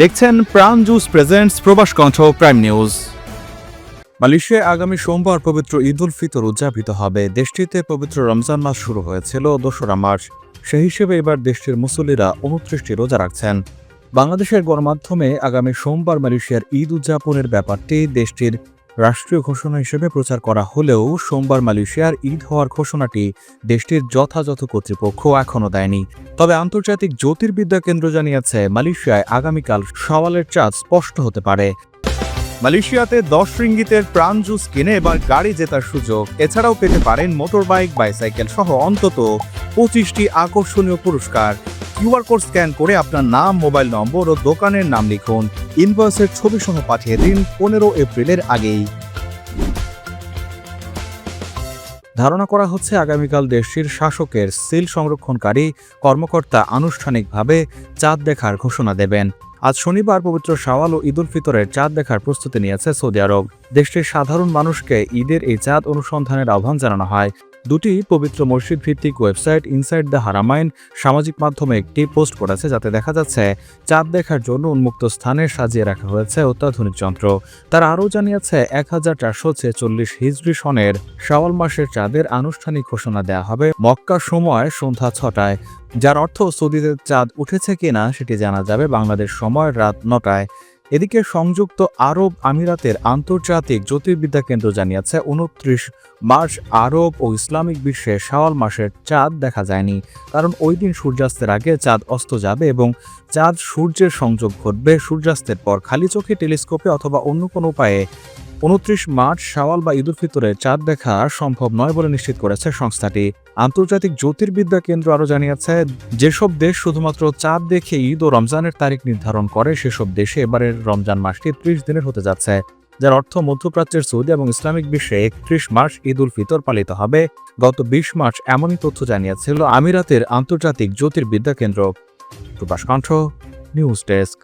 দেখছেন প্রাণ juice presents প্রবাস কণ্ঠ প্রাইম নিউজ মালয়েশিয়ায় আগামী সোমবার পবিত্র ঈদ উল ফিতর উদযাপিত হবে। দেশটিতে পবিত্র রমজান মাস শুরু হয়েছিল দোসরা মার্চ। সেই হিসেবে এবার দেশটির মুসল্লিরা উনত্রিশটি রোজা রাখছেন। বাংলাদেশের গণমাধ্যমে আগামী সোমবার মালয়েশিয়ার ঈদ উদযাপনের ব্যাপারটি দেশটির রাষ্ট্রীয় ঘোষণা হিসেবে প্রচার করা হলেও সোমবার মালয়েশিয়ার ঈদ হওয়ার ঘোষণাটি দেশটির যথাযথ কর্তৃপক্ষ এখনও দেয়নি। তবে আন্তর্জাতিক জ্যোতির্বিদ্যা কেন্দ্র জানিয়েছে, মালয়েশিয়ায় আগামীকাল সওয়ালের চাঁদ স্পষ্ট হতে পারে। মালয়েশিয়াতে দশ রিঙ্গিতের প্রাণ জুস কিনে এবার গাড়ি জেতার সুযোগ। এছাড়াও পেতে পারেন মোটরবাইক, বাইসাইকেল সহ অন্তত পঁচিশটি আকর্ষণীয় পুরস্কার। কিউআর কোড স্ক্যান করে আপনার নাম, মোবাইল নম্বর ও দোকানের নাম লিখুন। ইনভয়েসের ছবি সহ পাঠিয়ে দিন পনেরো এপ্রিলের আগেই। ধারণা করা হচ্ছে আগামীকাল দেশটির শাসকের সিল সংরক্ষণকারী কর্মকর্তা আনুষ্ঠানিকভাবে চাঁদ দেখার ঘোষণা দেবেন। আজ শনিবার পবিত্র শাওয়াল ও ঈদুল ফিতরের চাঁদ দেখার প্রস্তুতি নিয়েছে সৌদি আরব। দেশটির সাধারণ মানুষকে ঈদের এই চাঁদ অনুসন্ধানের আহ্বান জানানো হয়। দুটি পবিত্র মসজিদ ভিত্তিক ওয়েবসাইট ইনসাইড দ্য হারামাইন সামাজিক মাধ্যমে একটি পোস্ট করেছে যাতে দেখা যাচ্ছে চাঁদ দেখার জন্য উন্মুক্ত স্থানে সাজিয়ে রাখা হয়েছে অত্যাধুনিক যন্ত্র। তারা আরও জানিয়েছে এক হাজার চারশো ছেচল্লিশ হিজড়ি সনের শাওয়াল মাসের চাঁদের আনুষ্ঠানিক ঘোষণা দেওয়া হবে মক্কা সময় সন্ধ্যা ছটায়। যার অর্থ সৌদিতে চাঁদ উঠেছে কিনা সেটি জানা যাবে বাংলাদেশ সময় রাত নটায়। এদিকে সংযুক্ত আরব আমিরাতের আন্তর্জাতিক জ্যোতির্বিদ্যা কেন্দ্র জানিয়েছে, উনত্রিশ মার্চ আরব ও ইসলামিক বিশ্বে শাওয়াল মাসের চাঁদ দেখা যায়নি। কারণ ওই দিন সূর্যাস্তের আগে চাঁদ অস্ত যাবে এবং চাঁদ সূর্যের সংযোগ ঘটবে। সূর্যাস্তের পর খালি চোখে টেলিস্কোপে অথবা অন্য কোনো উপায়ে উনত্রিশ মার্চ শাওয়াল বা ঈদুল ফিতরে চাঁদ দেখা সম্ভব নয় বলে নিশ্চিত করেছে সংস্থাটি। আন্তর্জাতিক জ্যোতির্বিদ্যা কেন্দ্র আরও জানিয়েছে, যেসব দেশ শুধুমাত্র চাঁদ দেখে ঈদ ও রমজানের তারিখ নির্ধারণ করে, সেসব দেশে এবারের রমজান মাসটি ত্রিশ দিনের হতে যাচ্ছে, যার অর্থ মধ্যপ্রাচ্যের সৌদি এবং ইসলামিক বিশ্বে একত্রিশ মার্চ ঈদ উল ফিতর পালিত হবে। গত বিশ মার্চ এমনই তথ্য জানিয়েছিল আমিরাতের আন্তর্জাতিক জ্যোতির্বিদ্যা কেন্দ্র। প্রকাশ কণ্ঠ, নিউজ ডেস্ক।